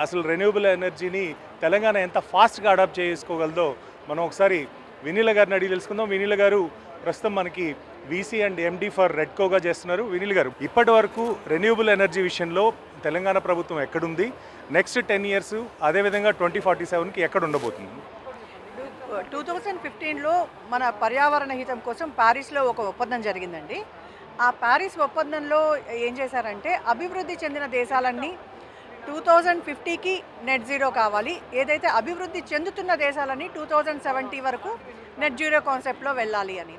అసలు రెన్యూబుల్ ఎనర్జీని తెలంగాణ ఎంత ఫాస్ట్గా అడాప్ట్ చేసుకోగలదో మనం ఒకసారి వినీల గారిని అడిగి తెలుసుకుందాం. వినీల గారు ప్రస్తుతం మనకి వీసీ అండ్ ఎండి ఫర్ రెడ్కోగా చేస్తున్నారు. వినీల్ గారు ఇప్పటి వరకు రెన్యూబుల్ ఎనర్జీ విషయంలో తెలంగాణ ప్రభుత్వం ఎక్కడుంది? నెక్స్ట్ టెన్ ఇయర్స్ అదేవిధంగా ట్వంటీ ఫార్టీ సెవెన్కి ఎక్కడ ఉండబోతుంది? టూ థౌజండ్ ఫిఫ్టీన్లో మన పర్యావరణ హితం కోసం ప్యారిస్లో ఒక ఒప్పందం జరిగిందండి. ఆ ప్యారిస్ ఒప్పందంలో ఏం చేశారంటే అభివృద్ధి చెందిన దేశాలన్నీ టూ థౌజండ్ ఫిఫ్టీకి నెట్ జీరో కావాలి. ఏదైతే అభివృద్ధి చెందుతున్న దేశాలని టూ థౌజండ్ సెవెంటీ వరకు నెట్ జీరో కాన్సెప్ట్లో వెళ్ళాలి అని.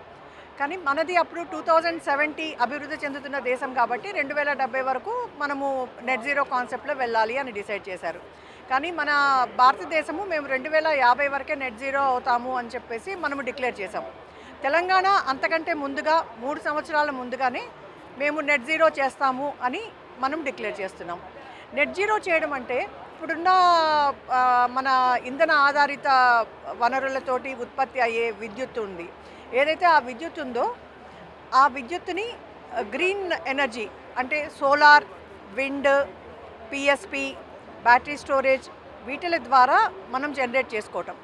కానీ మనది అప్పుడు టూ థౌజండ్ సెవెంటీ అభివృద్ధి చెందుతున్న దేశం కాబట్టి రెండు వేల డెబ్బై వరకు మనము నెట్ జీరో కాన్సెప్ట్లో వెళ్ళాలి అని డిసైడ్ చేశారు. కానీ మన భారతదేశము మేము రెండు వేల యాభై వరకే నెట్ జీరో అవుతాము అని చెప్పేసి మనము డిక్లేర్ చేసాము తెలంగాణ అంతకంటే ముందుగా మూడు సంవత్సరాల ముందుగానే మేము నెట్ జీరో చేస్తాము అని మనం డిక్లేర్ చేస్తున్నాం. నెట్ జీరో చేయడం అంటే ఇప్పుడున్న మన ఇంధన ఆధారిత వనరులతోటి ఉత్పత్తి అయ్యే విద్యుత్ ఉంది. ఏదైతే ఆ విద్యుత్ ఉందో ఆ విద్యుత్తుని గ్రీన్ ఎనర్జీ అంటే solar wind PSP battery storage వీటిల ద్వారా మనం జనరేట్ చేసుకోవటం.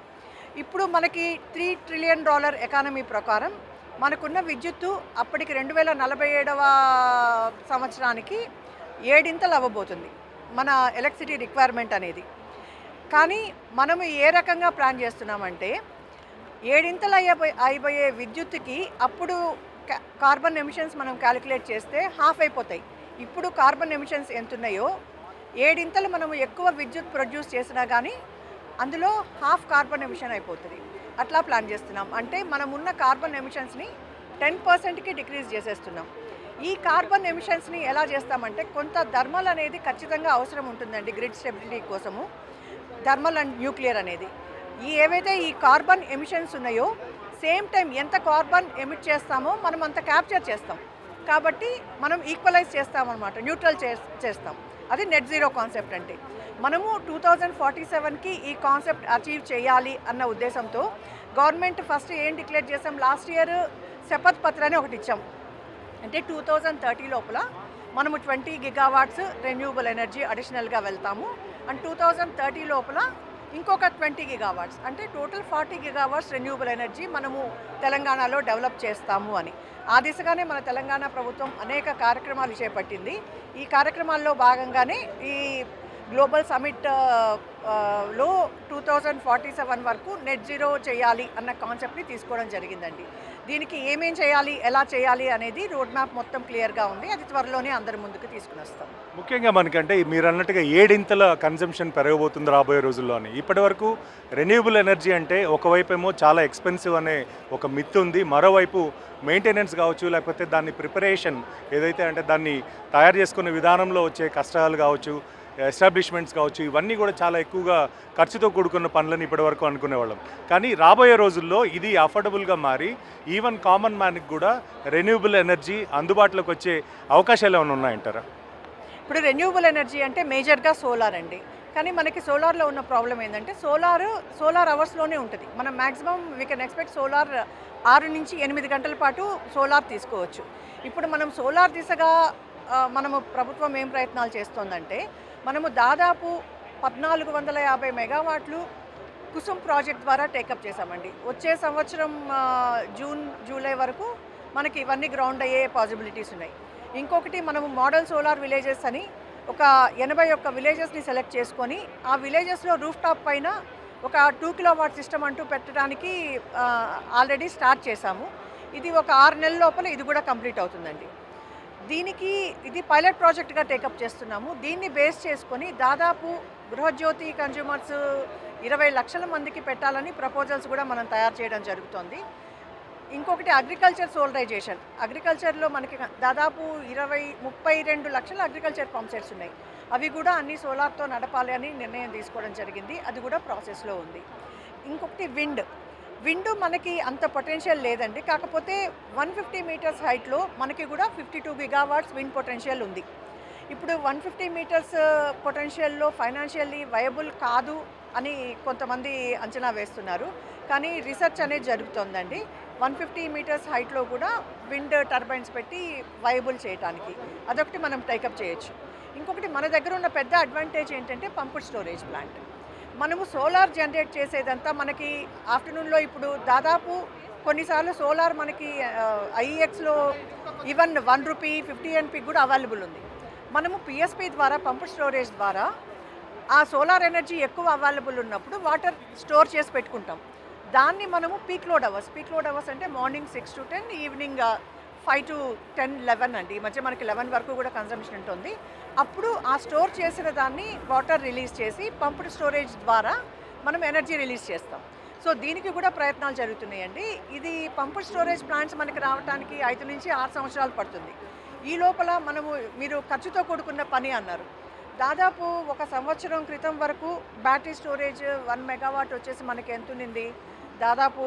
ఇప్పుడు మనకి త్రీ ట్రిలియన్ డాలర్ ఎకానమీ ప్రకారం మనకున్న విద్యుత్తు అప్పటికి రెండు వేల నలభై ఏడవ సంవత్సరానికి ఏడింతలు అవ్వబోతుంది. మన ఎలక్ట్రిసిటీ రిక్వైర్మెంట్ అనేది. కానీ మనము ఏ రకంగా ప్లాన్ చేస్తున్నామంటే ఏడింతలు అయ్యబోయే అయిపోయే విద్యుత్కి అప్పుడు కార్బన్ ఎమిషన్స్ మనం క్యాలిక్యులేట్ చేస్తే హాఫ్ అయిపోతాయి. ఇప్పుడు కార్బన్ ఎమిషన్స్ ఎంత ఉన్నాయో ఏడింతలు మనము ఎక్కువ విద్యుత్ ప్రొడ్యూస్ చేసినా కానీ అందులో హాఫ్ కార్బన్ ఎమిషన్ అయిపోతుంది. అట్లా ప్లాన్ చేస్తున్నాం. అంటే మనం ఉన్న కార్బన్ ఎమిషన్స్ని టెన్ పర్సెంట్కి డిక్రీజ్ చేసేస్తున్నాం. ఈ కార్బన్ ఎమిషన్స్ని ఎలా చేస్తామంటే కొంత థర్మల్ అనేది ఖచ్చితంగా అవసరం ఉంటుందండి గ్రిడ్ స్టెబిలిటీ కోసము. థర్మల్ అండ్ న్యూక్లియర్ అనేది. ఈ ఏవైతే ఈ కార్బన్ ఎమిషన్స్ ఉన్నాయో సేమ్ టైం ఎంత కార్బన్ ఎమిట్ చేస్తామో మనం అంత క్యాప్చర్ చేస్తాం. కాబట్టి మనం ఈక్వలైజ్ చేస్తామన్నమాట న్యూట్రల్ చేస్తాం. అది నెట్ జీరో కాన్సెప్ట్ అంటే. మనము టూ థౌజండ్ ఫార్టీ సెవెన్కి ఈ కాన్సెప్ట్ అచీవ్ చేయాలి అన్న ఉద్దేశంతో గవర్నమెంట్ ఫస్ట్ ఏం డిక్లేర్ చేసాం? లాస్ట్ ఇయర్ శపథ్ పత్ర అని ఒకటి ఇచ్చాం. అంటే టూ థౌజండ్ థర్టీ లోపల మనము ట్వంటీ గిగావాట్స్ రెన్యూబుల్ ఎనర్జీ అడిషనల్గా వెళ్తాము. అండ్ టూ థౌజండ్ థర్టీ లోపల ఇంకొక ట్వంటీ గిగావాట్స్ అంటే total forty gigawatts renewable energy మనము తెలంగాణలో డెవలప్ చేస్తాము అని. ఆ దిశగానే మన తెలంగాణ ప్రభుత్వం అనేక కార్యక్రమాలు చేపట్టింది. ఈ కార్యక్రమాల్లో భాగంగానే ఈ గ్లోబల్ సమిట్లో టూ థౌజండ్ ఫార్టీ సెవెన్ వరకు నెట్ జీరో చేయాలి అన్న కాన్సెప్ట్ని తీసుకోవడం జరిగిందండి. దీనికి ఏమేం చేయాలి ఎలా చేయాలి అనేది రోడ్ మ్యాప్ మొత్తం క్లియర్గా ఉంది. అది త్వరలోనే అందరి ముందుకు తీసుకుని వస్తాం. ముఖ్యంగా మనకంటే మీరు అన్నట్టుగా ఏడింతల కన్జంప్షన్ పెరగబోతుంది రాబోయే రోజుల్లోని. ఇప్పటివరకు ఇప్పటి వరకు రెన్యూబుల్ ఎనర్జీ అంటే ఒకవైపు ఏమో చాలా ఎక్స్పెన్సివ్ అనే ఒక మిత్ ఉంది. మరోవైపు మెయింటెనెన్స్ కావచ్చు లేకపోతే దాన్ని ప్రిపరేషన్ ఏదైతే అంటే దాన్ని తయారు చేసుకునే విధానంలో వచ్చే కష్టాలు కావచ్చు ఎస్టాబ్లిష్మెంట్స్ కావచ్చు ఇవన్నీ కూడా చాలా ఎక్కువగా ఖర్చుతో కూడుకున్న పనులని ఇప్పటివరకు అనుకునేవాళ్ళం. కానీ రాబోయే రోజుల్లో ఇది అఫోర్డబుల్గా మారి ఈవెన్ కామన్ మ్యాన్కి కూడా రెన్యూబుల్ ఎనర్జీ అందుబాటులోకి వచ్చే అవకాశాలు ఏమైనా ఉన్నాయంటారా? ఇప్పుడు రెన్యూబుల్ ఎనర్జీ అంటే మేజర్గా సోలార్ అండి. కానీ మనకి సోలార్లో ఉన్న ప్రాబ్లం ఏంటంటే సోలార్ సోలార్ అవర్స్లోనే ఉంటుంది. మనం maximum we can expect solar ఆరు నుంచి ఎనిమిది గంటల పాటు సోలార్ తీసుకోవచ్చు. ఇప్పుడు మనం సోలార్ దిశగా మనము ప్రభుత్వం ఏం ప్రయత్నాలు చేస్తోందంటే మనము దాదాపు పద్నాలుగు వందల యాభై మెగావాట్లు కుసుమ్ ప్రాజెక్ట్ ద్వారా టేకప్ చేశామండి. వచ్చే సంవత్సరం జూన్ జూలై వరకు మనకి ఇవన్నీ గ్రౌండ్ అయ్యే పాసిబిలిటీస్ ఉన్నాయి. ఇంకొకటి మనము మోడల్ సోలార్ విలేజెస్ అని ఒక ఎనభై ఒక్క విలేజెస్ని సెలెక్ట్ చేసుకొని ఆ విలేజెస్లో రూఫ్ టాప్ పైన ఒక టూ కిలో వాట్ సిస్టమ్ అంటూ పెట్టడానికి ఆల్రెడీ స్టార్ట్ చేశాము. ఇది ఒక ఆరు నెలల లోపల ఇది కూడా కంప్లీట్ అవుతుందండి. దీనికి ఇది పైలట్ ప్రాజెక్ట్గా టేకప్ చేస్తున్నాము. దీన్ని బేస్ చేసుకొని దాదాపు గృహజ్యోతి కన్జ్యూమర్స్ ఇరవై లక్షల మందికి పెట్టాలని ప్రపోజల్స్ కూడా మనం తయారు చేయడం జరుగుతోంది. ఇంకొకటి అగ్రికల్చర్ సోలరైజేషన్ అగ్రికల్చర్లో మనకి దాదాపు ఇరవై ముప్పై రెండు లక్షల అగ్రికల్చర్ పంప్సెట్స్ ఉన్నాయి. అవి కూడా అన్ని సోలార్తో నడపాలి అని నిర్ణయం తీసుకోవడం జరిగింది. అది కూడా ప్రాసెస్లో ఉంది. ఇంకొకటి విండ్ విండో మనకి అంత పొటెన్షియల్ లేదండి. కాకపోతే వన్ ఫిఫ్టీ మీటర్స్ హైట్లో మనకి కూడా fifty two gigawatts wind potential ఉంది. ఇప్పుడు వన్ ఫిఫ్టీ మీటర్స్ పొటెన్షియల్లో ఫైనాన్షియల్లీ వయబుల్ కాదు అని కొంతమంది అంచనా వేస్తున్నారు. కానీ రీసెర్చ్ అనేది జరుగుతోందండి. వన్ ఫిఫ్టీ మీటర్స్ హైట్లో కూడా విండ్ టర్బైన్స్ పెట్టి వయబుల్ చేయడానికి అదొకటి మనం టేకప్ చేయొచ్చు. ఇంకొకటి మన దగ్గర ఉన్న పెద్ద అడ్వాంటేజ్ ఏంటంటే పంపుడ్ స్టోరేజ్ ప్లాంట్. మనము సోలార్ జనరేట్ చేసేదంతా మనకి ఆఫ్టర్నూన్లో ఇప్పుడు దాదాపు కొన్నిసార్లు సోలార్ మనకి ఐఎక్స్లో even one rupee fifty NP కూడా అవైలబుల్ ఉంది. మనము పిఎస్పి ద్వారా పంప్ స్టోరేజ్ ద్వారా ఆ సోలార్ ఎనర్జీ ఎక్కువ అవైలబుల్ ఉన్నప్పుడు వాటర్ స్టోర్ చేసి పెట్టుకుంటాం. దాన్ని మనము peak load hours peak load hours అంటే morning six to ten evening five to ten eleven అండి. ఈ మధ్య మనకి లెవెన్ వరకు కూడా కన్సంప్షన్ ఉంటుంది. అప్పుడు ఆ స్టోర్ చేసిన దాన్ని వాటర్ రిలీజ్ చేసి పంప్డ్ స్టోరేజ్ ద్వారా మనం ఎనర్జీ రిలీజ్ చేస్తాం. సో దీనికి కూడా ప్రయత్నాలు జరుగుతున్నాయండి. ఇది పంప్డ్ స్టోరేజ్ ప్లాంట్స్ మనకి రావడానికి ఐదు నుంచి ఆరు సంవత్సరాలు పడుతుంది. ఈ లోపల మనము మీరు ఖర్చుతో కూడుకున్న పని అన్నారు. దాదాపు ఒక సంవత్సరం క్రితం వరకు బ్యాటరీ స్టోరేజ్ వన్ మెగావాట్ వచ్చేసి మనకి ఎంత ఉన్నింది దాదాపు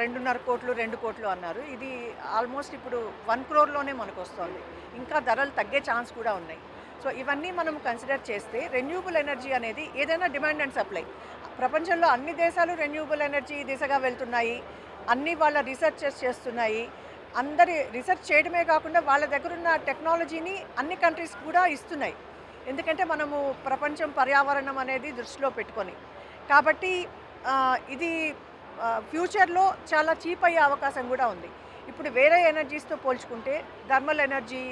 రెండున్నర కోట్లు రెండు కోట్లు అన్నారు. ఇది ఆల్మోస్ట్ ఇప్పుడు వన్ క్రోర్లోనే మనకు వస్తుంది ఇంకా ధరలు తగ్గే ఛాన్స్ కూడా ఉన్నాయి. సో ఇవన్నీ మనం కన్సిడర్ చేస్తే రెన్యూబుల్ ఎనర్జీ అనేది ఏదైనా డిమాండ్ అండ్ సప్లై. ప్రపంచంలో అన్ని దేశాలు రెన్యూబుల్ ఎనర్జీ దిశగా వెళ్తున్నాయి. అన్ని వాళ్ళ రీసెర్చెస్ చేస్తున్నాయి. అందరి రీసెర్చ్ చేయడమే కాకుండా వాళ్ళ దగ్గర ఉన్న టెక్నాలజీని అన్ని కంట్రీస్ కూడా ఇస్తున్నాయి. ఎందుకంటే మనము ప్రపంచం పర్యావరణం అనేది దృష్టిలో పెట్టుకొని. కాబట్టి ఇది ఫ్యూచర్లో చాలా చీప్ అయ్యే అవకాశం కూడా ఉంది. ఇప్పుడు వేరే ఎనర్జీస్తో పోల్చుకుంటే థర్మల్ ఎనర్జీ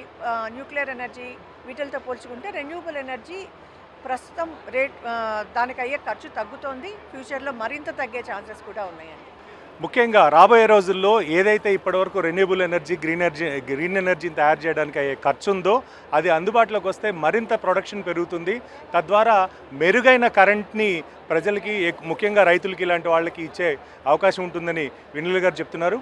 న్యూక్లియర్ ఎనర్జీ వీటితో పోల్చుకుంటే రెన్యూబుల్ ఎనర్జీ ప్రస్తుతం రేట్ దానికి అయ్యే ఖర్చు తగ్గుతోంది. ఫ్యూచర్లో మరింత తగ్గే ఛాన్సెస్ కూడా ఉన్నాయండి. ముఖ్యంగా రాబోయే రోజుల్లో ఏదైతే ఇప్పటివరకు renewable energy green energy green ఎనర్జీని తయారు చేయడానికి అయ్యే ఖర్చు ఉందో అది అందుబాటులోకి వస్తే మరింత ప్రొడక్షన్ పెరుగుతుంది. తద్వారా మెరుగైన కరెంట్ని ప్రజలకి ముఖ్యంగా రైతులకి ఇలాంటి వాళ్ళకి ఇచ్చే అవకాశం ఉంటుందని వినుల గారు చెప్తున్నారు.